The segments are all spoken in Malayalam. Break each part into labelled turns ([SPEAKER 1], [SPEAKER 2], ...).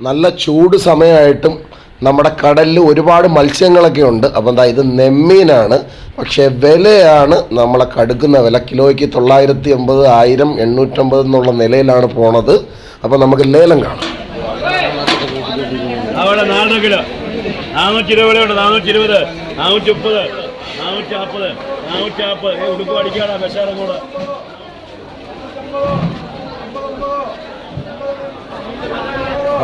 [SPEAKER 1] നല്ല ചൂട് സമയമായിട്ടും നമ്മുടെ കടലിൽ ഒരുപാട് മത്സ്യങ്ങളൊക്കെ ഉണ്ട്. അപ്പം എന്താ ഇത് നെമ്മീനാണ്. പക്ഷേ വിലയാണ് നമ്മളെ കടുക്കുന്ന വില. കിലോയ്ക്ക് തൊള്ളായിരത്തി അമ്പത് ആയിരം എണ്ണൂറ്റമ്പത് എന്നുള്ള നിലയിലാണ് പോണത്. അപ്പം നമുക്ക് ലേലം കാണാം.
[SPEAKER 2] നാനൂറ്റി ഇരുപത് നാനൂറ്റി മുപ്പത് നാനൂറ്റി നാൽപ്പത് നാനൂറ്റി ഉടുപ്പ് കൂടെ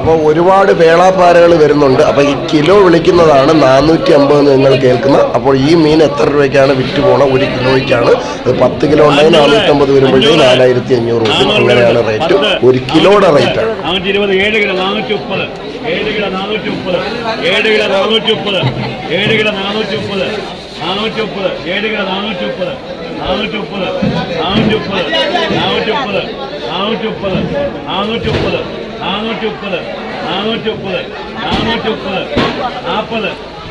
[SPEAKER 1] അപ്പോൾ ഒരുപാട് വേളാപ്പാരകൾ വരുന്നുണ്ട്. അപ്പോൾ ഈ കിലോ വിളിക്കുന്നതാണ് നാനൂറ്റി അമ്പത് നിങ്ങൾ കേൾക്കുന്ന. അപ്പോൾ ഈ മീൻ എത്ര രൂപയ്ക്കാണ് വിറ്റ് പോണ ഒരു കിലോയ്ക്കാണ്. അത് പത്ത് കിലോ ഉണ്ടെങ്കിൽ നാനൂറ്റമ്പത് വരുമ്പോഴേ നാലായിരത്തി അഞ്ഞൂറ് രൂപ അങ്ങനെയാണ് റേറ്റ്. ഒരു കിലോയുടെ റേറ്റാണ്.
[SPEAKER 2] ഏഴ് കിലോ നാനൂറ്റി മുപ്പത് ഏഴ് കിലോ നാനൂറ്റി മുപ്പത് ഏഴ് കിലോ നാനൂറ്റി മുപ്പത് ഏഴ് കിലോ നാനൂറ്റി മുപ്പത് നാനൂറ്റി മുപ്പത് ഏഴ് കിലോ നാനൂറ്റി മുപ്പത് നാനൂറ്റി മുപ്പത് നാനൂറ്റി മുപ്പത് നാനൂറ്റി മുപ്പത് നാനൂറ്റി മുപ്പത് നാനൂറ്റി മുപ്പത് നാനൂറ്റി മുപ്പത് നാനൂറ്റി മുപ്പത് നാനൂറ്റി മുപ്പത് നാൽപ്പത്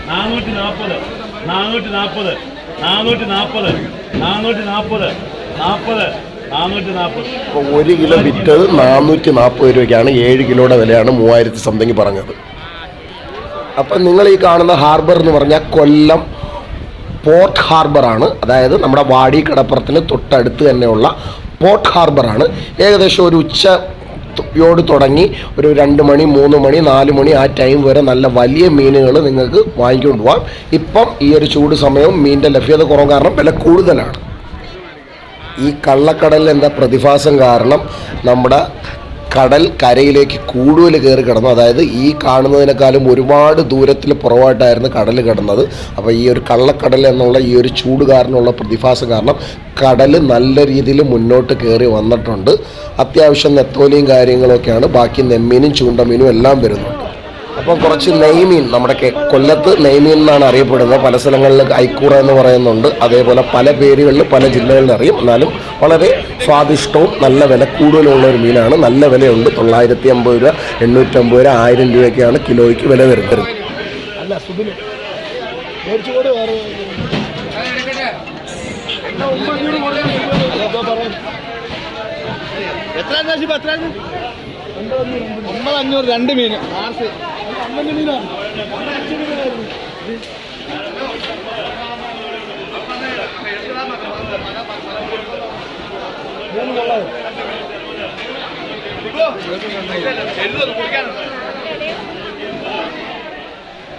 [SPEAKER 2] നാനൂറ്റി നാൽപ്പത് നാനൂറ്റി നാൽപ്പത് നാനൂറ്റി നാൽപ്പത് നാനൂറ്റി നാൽപ്പത് നാൽപ്പത്
[SPEAKER 1] ഒരു കിലോ വിറ്റത് നാനൂറ്റി നാൽപ്പത് രൂപയ്ക്കാണ് ഏഴ് കിലോയുടെ വിലയാണ് മൂവായിരത്തി സംതിങ് പറഞ്ഞത്. അപ്പം നിങ്ങൾ ഈ കാണുന്ന ഹാർബർ എന്ന് പറഞ്ഞാൽ കൊല്ലം പോർട്ട് ഹാർബറാണ് അതായത് നമ്മുടെ വാടി കടപ്പുറത്തിന് തൊട്ടടുത്ത് തന്നെയുള്ള പോർട്ട് ഹാർബറാണ് ഏകദേശം ഒരു ഉച്ച യോട് തുടങ്ങി ഒരു രണ്ട് മണി മൂന്ന് മണി നാല് മണി ആ ടൈം വരെ നല്ല വലിയ മീനുകൾ നിങ്ങൾക്ക് വാങ്ങിക്കൊണ്ട് പോകാം ഇപ്പം ഈ ഒരു ചൂട് സമയവും മീനിന്റെ ലഭ്യത കുറവ് കാരണം വില കൂടുതലാണ്. ഈ കള്ളക്കടലിൽ എന്താ പ്രതിഭാസം കാരണം നമ്മുടെ കടൽ കരയിലേക്ക് കൂടുതൽ കയറി കിടന്നു. അതായത് ഈ കാണുന്നതിനേക്കാളും ഒരുപാട് ദൂരത്തിൽ പുറവായിട്ടായിരുന്നു കടൽ കിടന്നത്. അപ്പോൾ ഈ ഒരു കള്ളക്കടൽ എന്നുള്ള ഈ ഒരു ചൂട് കാരണമുള്ള പ്രതിഭാസം കാരണം കടൽ നല്ല രീതിയിൽ മുന്നോട്ട് കയറി വന്നിട്ടുണ്ട്. അത്യാവശ്യം നെത്തോലിയും കാര്യങ്ങളൊക്കെയാണ്. ബാക്കി നെമ്മീനും ചൂണ്ടമീനും എല്ലാം വരുന്നുണ്ട്. അപ്പം കുറച്ച് നെയ്മീൻ നമ്മുടെ കൊല്ലത്ത് നെയ്മീൻ എന്നാണ് അറിയപ്പെടുന്നത്. പല സ്ഥലങ്ങളിൽ ഐക്കൂറ എന്ന് പറയുന്നുണ്ട്. അതേപോലെ പല പേരുകളിൽ പല ജില്ലകളിൽ അറിയും. എന്നാലും വളരെ സ്വാദിഷ്ടവും നല്ല വില കൂടുതലുള്ള ഒരു മീനാണ്. നല്ല വിലയുണ്ട്. തൊള്ളായിരത്തി അമ്പത് രൂപ എണ്ണൂറ്റമ്പത് രൂപ ആയിരം രൂപയൊക്കെയാണ് കിലോയ്ക്ക് വില വരുന്നത്.
[SPEAKER 3] അല്ല എത്ര എത്ര ഒമ്പത് അഞ്ഞൂറ് രണ്ട് മീൻ. ആർസ്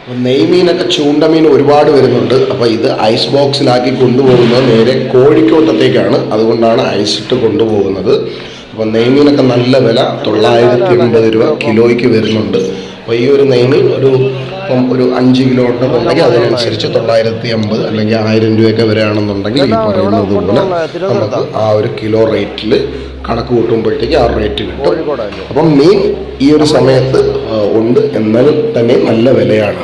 [SPEAKER 1] അപ്പം നെയ്മീനൊക്കെ ചൂണ്ടമീൻ ഒരുപാട് വരുന്നുണ്ട്. അപ്പോൾ ഇത് ഐസ് ബോക്സിലാക്കി കൊണ്ടുപോകുന്നത് നേരെ കോഴിക്കോട്ടത്തേക്കാണ്. അതുകൊണ്ടാണ് ഐസ് ഇട്ട് കൊണ്ടുപോകുന്നത്. അപ്പോൾ നെയ്മീനൊക്കെ നല്ല വില തൊള്ളായിരത്തി എൺപത് രൂപ കിലോയ്ക്ക് വരുന്നുണ്ട്. അപ്പോൾ ഈ ഒരു നെയ്മീൻ ഒരു ഇപ്പം ഒരു അഞ്ച് കിലോ ഉണ്ടെന്നുണ്ടെങ്കിൽ അതിനനുസരിച്ച് തൊള്ളായിരത്തി അമ്പത് അല്ലെങ്കിൽ ആയിരം രൂപയൊക്കെ വരികയാണെന്നുണ്ടെങ്കിൽ ഈ പറയുന്നത് പോലെ നമുക്ക് ആ ഒരു കിലോ റേറ്റിൽ കണക്ക് കൂട്ടുമ്പോഴത്തേക്ക് ആ റേറ്റ് കിട്ടും. അപ്പം മീൻ ഈ ഒരു സമയത്ത് ഉണ്ട്. എന്നാൽ തന്നെ നല്ല വിലയാണ്.